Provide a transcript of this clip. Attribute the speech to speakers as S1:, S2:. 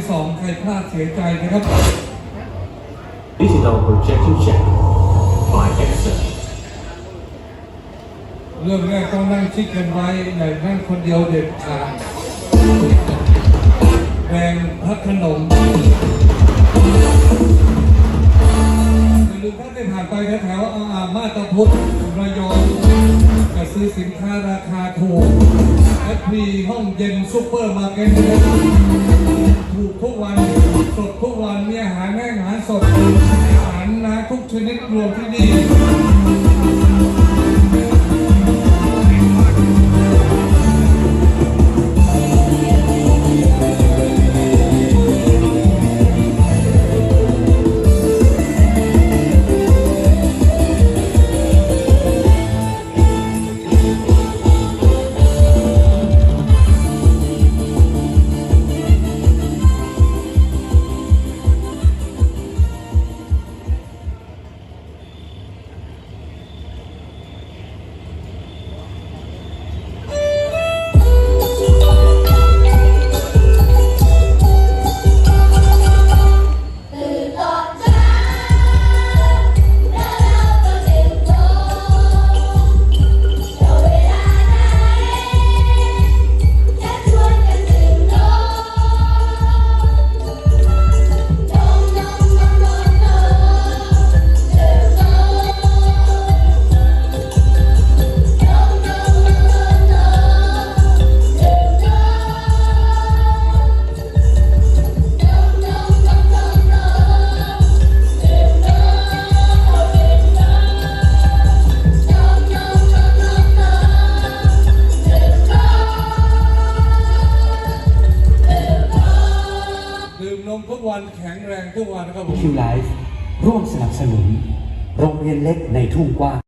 S1: ที่สองใครพลาดเสียใจนะครับ
S2: This is our projection check by Edison
S1: เรื่องแรกต้องนั่งชิดกันไว้อย่นั่งคนเดียวเด็ดขาดแบ่งพักขนมหรือถ้าได้ผ่านไปแถวๆอาอามาตะพุทธระยองจะซื้อสินค้าราคาถูกแอปพีห้องเย็นซุปเปอร์มาร์เก็ต ถูกทุกวันสดทุกวันมีอาหารแห้งอาหารสดอาหารนะทุกชนิดรวมที่นี่ มทุกวันแข็งแรงทุกวันครับผม
S3: คิวไลฟ์ร่วมสนับสนุน โรงเรียนเล็กในทุ่งกว้าง